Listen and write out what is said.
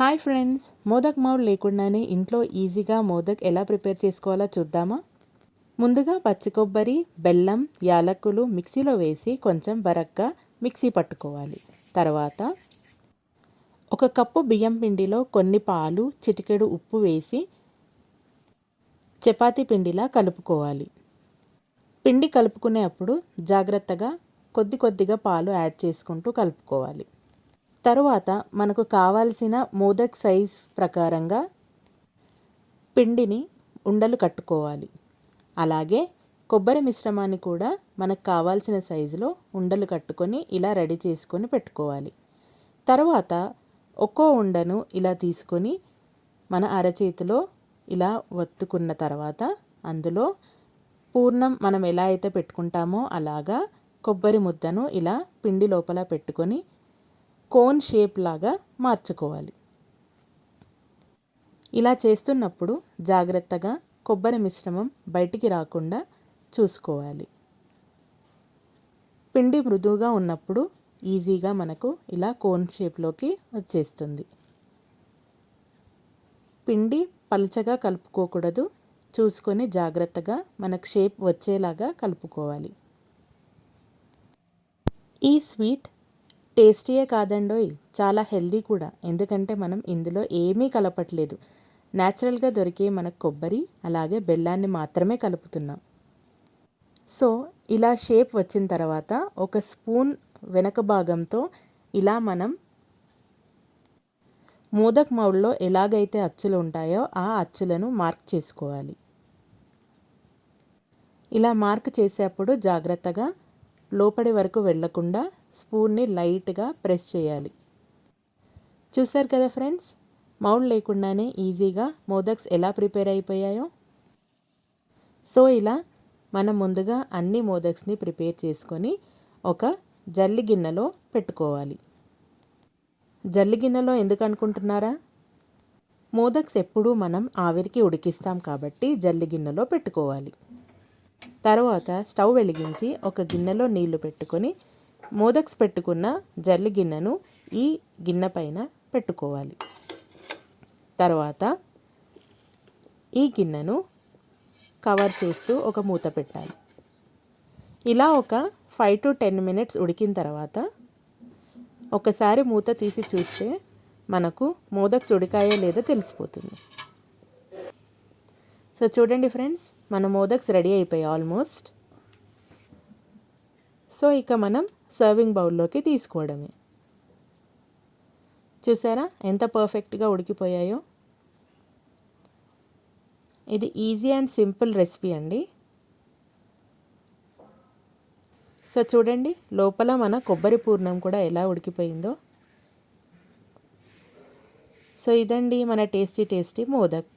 Hi friends modak మౌడ్ లేకుండానే ఇంట్లో ఈజీగా మోదక్ ఎలా ప్రిపేర్ చేసుకోవాలో చూద్దామా? ముందుగా పచ్చి కొబ్బరి బెల్లం యాలక్కులు మిక్సీలో వేసి కొంచెం బరగ్గా మిక్సీ పట్టుకోవాలి. తర్వాత ఒక కప్పు బియ్యం పిండిలో కొన్ని పాలు చిటికెడు ఉప్పు వేసి చపాతీ పిండిలా కలుపుకోవాలి. పిండి కలుపుకునే అప్పుడు జాగ్రత్తగా కొద్ది కొద్దిగా పాలు యాడ్ చేసుకుంటూ కలుపుకోవాలి. తరువాత మనకు కావాల్సిన మోదక్ సైజ్ ప్రకారంగా పిండిని ఉండలు కట్టుకోవాలి. అలాగే కొబ్బరి మిశ్రమాన్ని కూడా మనకు కావాల్సిన సైజులో ఉండలు కట్టుకొని ఇలా రెడీ చేసుకొని పెట్టుకోవాలి. తర్వాత ఒక్కో ఉండను ఇలా తీసుకొని మన అరచేతిలో ఇలా ఒత్తుకున్న తర్వాత అందులో పూర్ణం మనం ఎలా అయితే పెట్టుకుంటామో అలాగా కొబ్బరి ముద్దను ఇలా పిండి లోపల పెట్టుకొని కోన్ షేప్ లాగా మార్చుకోవాలి. ఇలా చేస్తున్నప్పుడు జాగ్రత్తగా కొబ్బరి మిశ్రమం బయటికి రాకుండా చూసుకోవాలి. పిండి మృదువుగా ఉన్నప్పుడు ఈజీగా మనకు ఇలా కోన్ షేప్లోకి వచ్చేస్తుంది. పిండి పలచగా కలుపుకోకూడదు. చూసుకొని జాగ్రత్తగా మనకు షేప్ వచ్చేలాగా కలుపుకోవాలి. ఈ స్వీట్ టేస్టీయే కాదండోయ్ చాలా హెల్దీ కూడా. ఎందుకంటే మనం ఇందులో ఏమీ కలపట్లేదు. న్యాచురల్గా దొరికే మన కొబ్బరి అలాగే బెల్లాన్ని మాత్రమే కలుపుతున్నాం. సో ఇలా షేప్ వచ్చిన తర్వాత ఒక స్పూన్ వెనక భాగంతో ఇలా మనం మోదక్ మౌడ్లో ఎలాగైతే అచ్చులు ఉంటాయో ఆ అచ్చులను మార్క్ చేసుకోవాలి. ఇలా మార్క్ చేసేటప్పుడు జాగ్రత్తగా లోపడి వరకు వెళ్ళకుండా స్పూన్ని లైట్గా ప్రెస్ చేయాలి. చూసారు కదా ఫ్రెండ్స్? మౌల్ లేకుండానే ఈజీగా మోదక్స్ ఎలా ప్రిపేర్ అయిపోయాయో? సో ఇలా మనం ముందుగా అన్ని మోదక్స్ని ప్రిపేర్ చేసుకొని ఒక జల్లి గిన్నెలో పెట్టుకోవాలి. జల్లి గిన్నెలో ఎందుకు అనుకుంటున్నారా? మోదక్స్ ఎప్పుడూ మనం ఆవిరికి ఉడికిస్తాం కాబట్టి జల్లి గిన్నెలో పెట్టుకోవాలి. తర్వాత స్టవ్ వెలిగించి ఒక గిన్నెలో నీళ్ళు పెట్టుకొని మోదక్స్ పెట్టుకున్న జల్లి గిన్నెను ఈ గిన్నె పైన పెట్టుకోవాలి. తర్వాత ఈ గిన్నెను కవర్ చేస్తూ ఒక మూత పెట్టాలి. ఇలా ఒక ఫైవ్ టు టెన్ మినిట్స్ ఉడికిన తర్వాత ఒకసారి మూత తీసి చూస్తే మనకు మోదక్స్ ఉడికాయో లేదో తెలిసిపోతుంది. సో చూడండి ఫ్రెండ్స్ మన మోదక్స్ రెడీ అయిపోయాయి ఆల్మోస్ట్. సో ఇక మనం సర్వింగ్ బౌల్లోకి తీసుకోవడమే. చూసారా ఎంత పర్ఫెక్ట్గా ఉడికిపోయాయో? ఇది ఈజీ అండ్ సింపుల్ రెసిపీ అండి. సో చూడండి లోపల మన కొబ్బరి పూర్ణం కూడా ఎలా ఉడికిపోయిందో. సో ఇదండి మన tasty tasty modak.